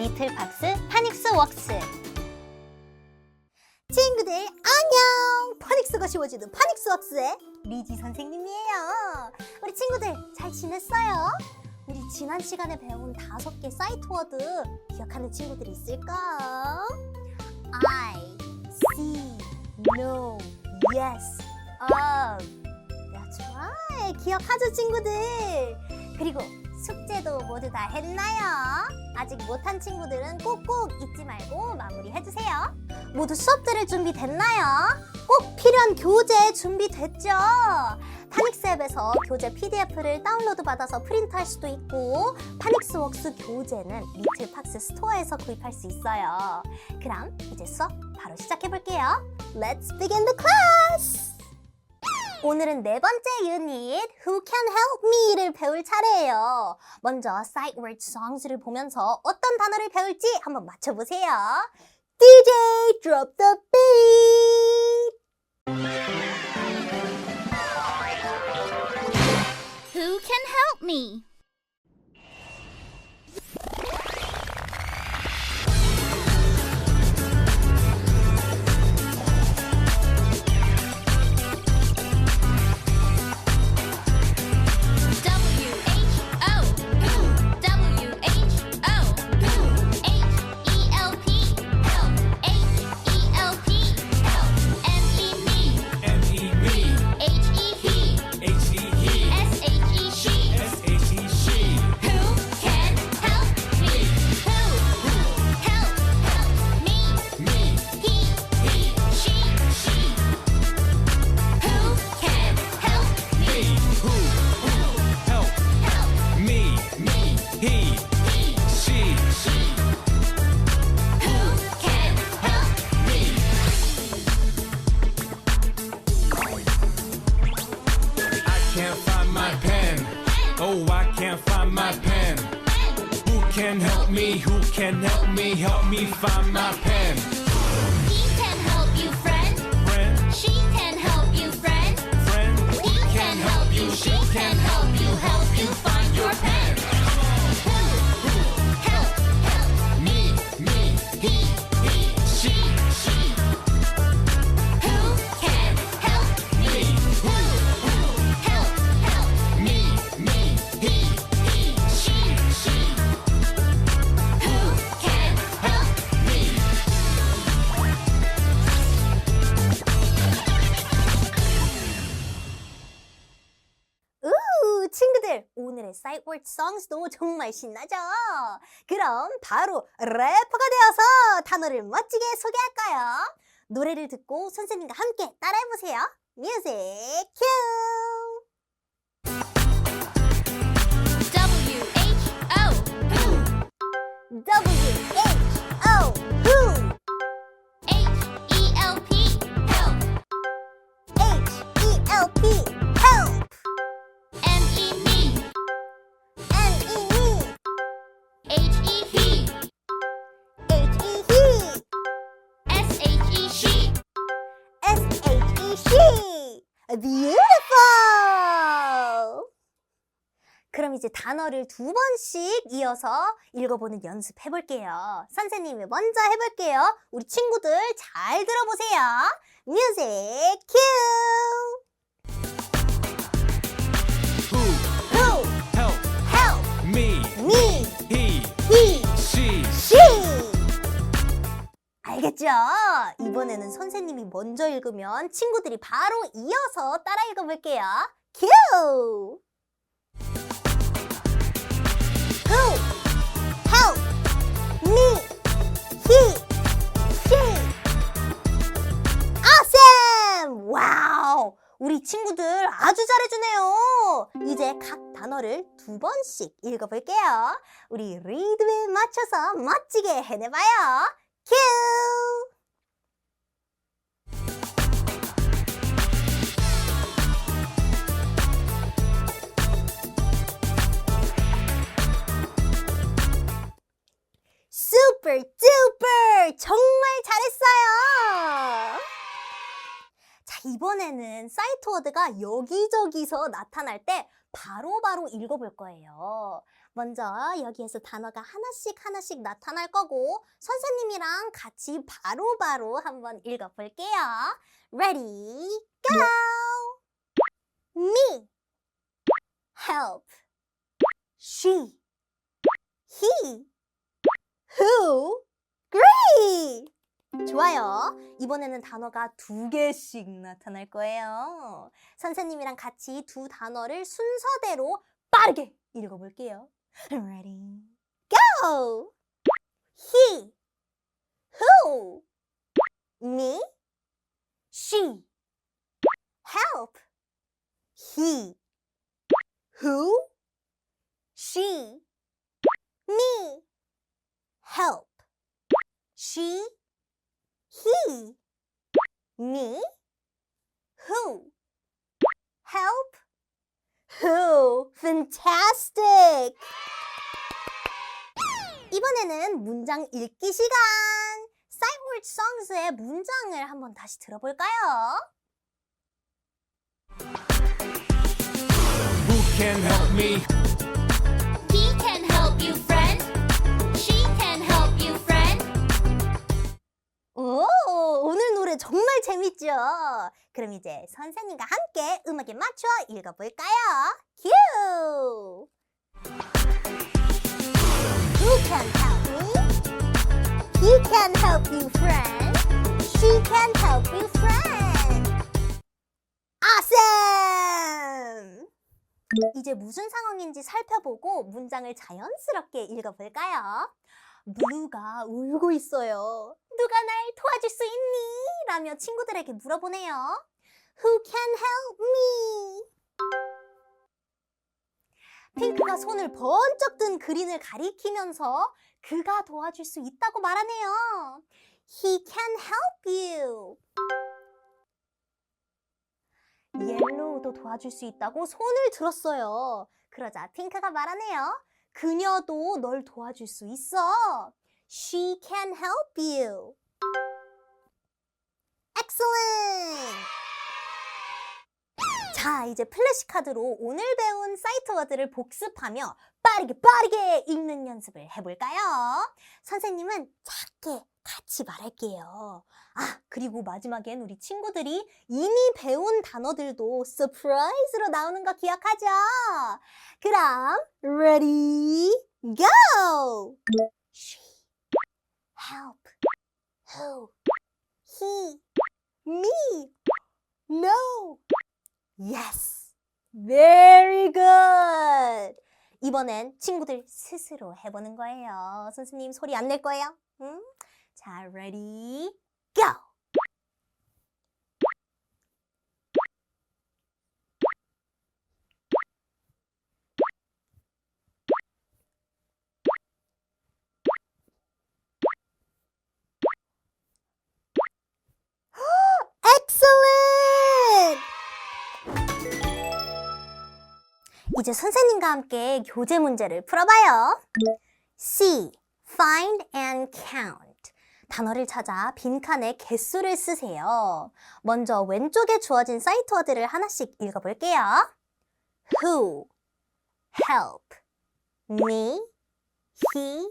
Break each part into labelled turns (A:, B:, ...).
A: 리틀박스 파닉스 웍스. 친구들 안녕! 파닉스가 쉬워지는 파닉스 웍스의 리지 선생님이에요. 우리 친구들 잘 지냈어요? 우리 지난 시간에 배운 다섯 개 사이트 워드 기억하는 친구들 있을까? I, see, no, yes, of That's right. 기억하죠 친구들? 그리고 숙제도 모두 다 했나요? 아직 못한 친구들은 꼭꼭 잊지 말고 마무리해주세요. 모두 수업 들을 준비 됐나요? 꼭 필요한 교재 준비됐죠? 파닉스 앱에서 교재 PDF를 다운로드 받아서 프린트할 수도 있고 파닉스 웍스 교재는 리틀팍스 스토어에서 구입할 수 있어요. 그럼 이제 수업 바로 시작해볼게요. Let's begin the class! 오늘은 네 번째 유닛 Who Can Help Me를 배울 차례예요. 먼저 Sight Word Songs를 보면서 어떤 단어를 배울지 한번 맞춰보세요. DJ drop the beat.
B: Who can help me?
C: Find my pen. Who can help me? Who can help me? Help me find my pen.
B: He can help you, friend.
C: Friend,
B: She can help you, friend.
C: friend,
B: He can help you. She can help you. Help you find your pen.
A: 우 친구들 오늘의 Word Songs도 정말 신나죠? 그럼 바로 래퍼가 되어서 단어를 멋지게 소개할까요? 노래를 듣고 선생님과 함께 따라해보세요. 뮤직 큐!
B: W H O Who
A: W 그럼 이제 단어를 두 번씩 이어서 읽어보는 연습 해볼게요. 선생님이 먼저 해볼게요. 우리 친구들 잘 들어보세요. 뮤직 큐! 알겠죠? 이번에는 선생님이 먼저 읽으면 친구들이 바로 이어서 따라 읽어볼게요. 큐! 우! 우리 친구들 아주 잘해주네요. 이제 각 단어를 두 번씩 읽어볼게요. 우리 리듬에 맞춰서 멋지게 해내봐요. 큐! 듀퍼 정말 잘했어요. 자 이번에는 사이트 워드가 여기저기서 나타날 때 바로 바로 읽어볼 거예요. 먼저 여기에서 단어가 하나씩 하나씩 나타날 거고 선생님이랑 같이 바로바로 한번 읽어볼게요. Ready, go! Me, help, she, he, who, great! 좋아요. 이번에는 단어가 두 개씩 나타날 거예요. 선생님이랑 같이 두 단어를 순서대로 빠르게 읽어볼게요. Ready, go! He, who, me, she, help, he, who, she, 문장 읽기 시간! Sight Songs의 문장을 한번 다시 들어볼까요?
C: Who can help me?
B: He can help you, friend. She can help you, friend.
A: 오, 오늘 노래 정말 재밌죠? 그럼 이제 선생님과 함께 음악에 맞춰 읽어볼까요? 큐! Who can help me? He can help you, friend. She can help you, friend. Awesome! 이제 무슨 상황인지 살펴보고 문장을 자연스럽게 읽어볼까요? 블루가 울고 있어요. 누가 날 도와줄 수 있니? 라며 친구들에게 물어보네요. Who can help me? 핑크가 손을 번쩍 든 그린을 가리키면서 그가 도와줄 수 있다고 말하네요. He can help you. 옐로우도 도와줄 수 있다고 손을 들었어요. 그러자 핑크가 말하네요. 그녀도 널 도와줄 수 있어. She can help you. Excellent! 자, 이제 플래시카드로 오늘 배운 사이트 워드를 복습하며 빠르게 빠르게 읽는 연습을 해볼까요? 선생님은 작게 같이 말할게요. 아, 그리고 마지막엔 우리 친구들이 이미 배운 단어들도 서프라이즈로 나오는 거 기억하죠? 그럼 ready go. She, help, who, he, me, no. Yes, very good. 이번엔 친구들 스스로 해보는 거예요. 선생님 소리 안 낼 거예요. 응? 자, ready go. 이제 선생님과 함께 교재 문제를 풀어봐요. C. Find and count. 단어를 찾아 빈칸에 개수를 쓰세요. 먼저 왼쪽에 주어진 사이트 워드를 하나씩 읽어볼게요. Who, help, me, he,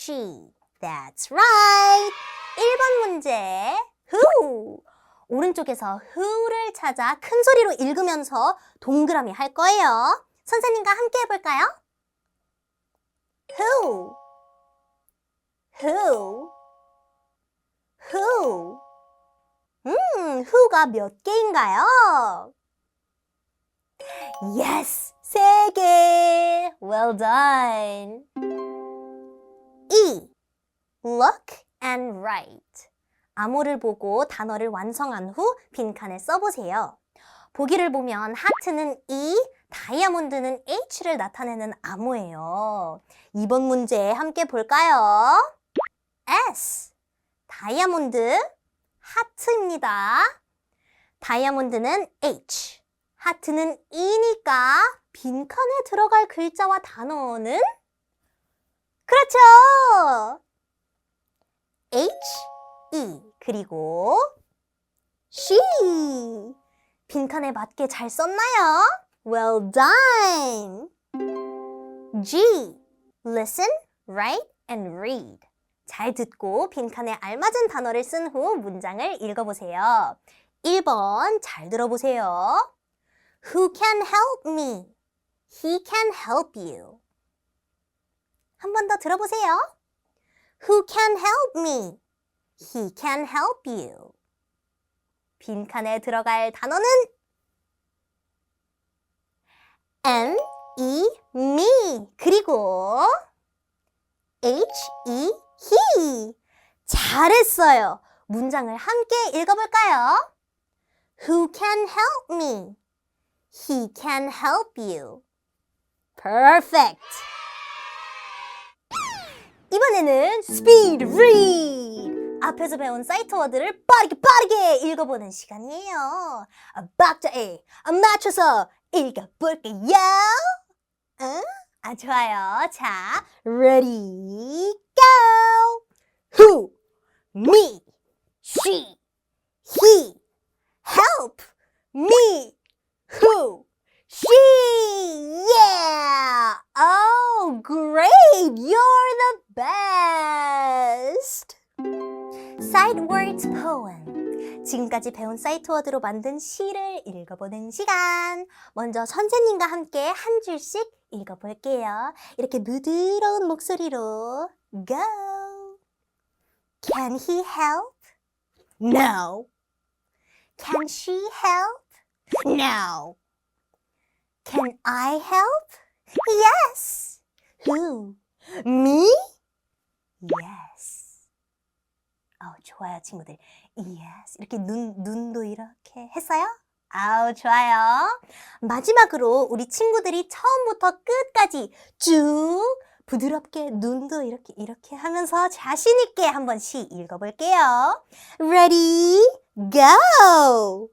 A: she. That's right. 1번 문제. Who. 오른쪽에서 who를 찾아 큰 소리로 읽으면서 동그라미 할 거예요. 선생님과 함께 해볼까요? Who. Who. Who. 음, who가 몇 개인가요? Yes, 세 개. Well done. E. Look and write. 암호를 보고 단어를 완성한 후 빈칸에 써보세요. 보기를 보면 하트는 E, 다이아몬드는 H를 나타내는 암호예요. 이번 문제 함께 볼까요? S. 다이아몬드, 하트입니다. 다이아몬드는 H, 하트는 E니까 빈칸에 들어갈 글자와 단어는 그렇죠. H, E 그리고 she 빈칸에 맞게 잘 썼나요? Well done. G. Listen, write, and read. 잘 듣고 빈칸에 알맞은 단어를 쓴 후 문장을 읽어보세요. 1번 잘 들어보세요. Who can help me? He can help you. 한 번 더 들어보세요. Who can help me? He can help you. 빈칸에 들어갈 단어는 M, E, me. 그리고 H, E, he. 잘했어요. 문장을 함께 읽어볼까요? Who can help me? He can help you. Perfect. 이번에는 speed read. 앞에서 배운 사이트 워드를 빠르게 빠르게 읽어보는 시간이에요. 박자 A 맞춰서 읽어볼게요. 응? 아 좋아요. 자, ready go. Who, me, she, he, help, me, who, she, yeah. Oh, great. You're the best. Sight words poem. 지금까지 배운 사이트 워드로 만든 시를 읽어보는 시간. 먼저 선생님과 함께 한 줄씩 읽어볼게요. 이렇게 부드러운 목소리로 go. Can he help? No. Can she help? No. Can I help? Yes. Who? Me? Yes. 어, 좋아요, 친구들. Yes. 이렇게 눈, 눈도 이렇게 했어요? 아우, 좋아요. 마지막으로 우리 친구들이 처음부터 끝까지 쭉 부드럽게 눈도 이렇게, 이렇게 하면서 자신 있게 한번 시 읽어볼게요. Ready, go!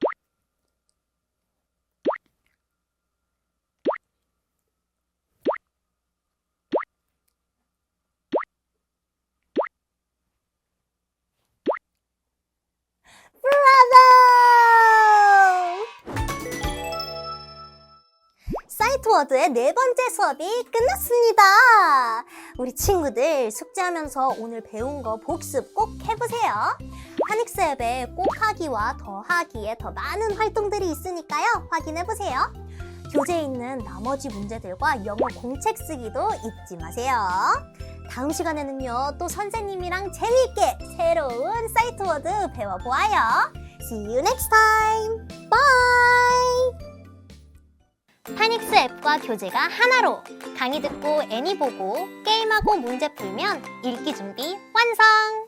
A: 워드의 네 번째 수업이 끝났습니다. 우리 친구들 숙제하면서 오늘 배운 거 복습 꼭 해보세요. 파닉스 앱에 꼭하기와 더하기에 더 많은 활동들이 있으니까요. 확인해보세요. 교재에 있는 나머지 문제들과 영어 공책 쓰기도 잊지 마세요. 다음 시간에는요, 또 선생님이랑 재미있게 새로운 사이트 워드 배워보아요. See you next time. Bye! 파닉스 앱과 교재가 하나로 강의 듣고 애니 보고 게임하고 문제 풀면 읽기 준비 완성!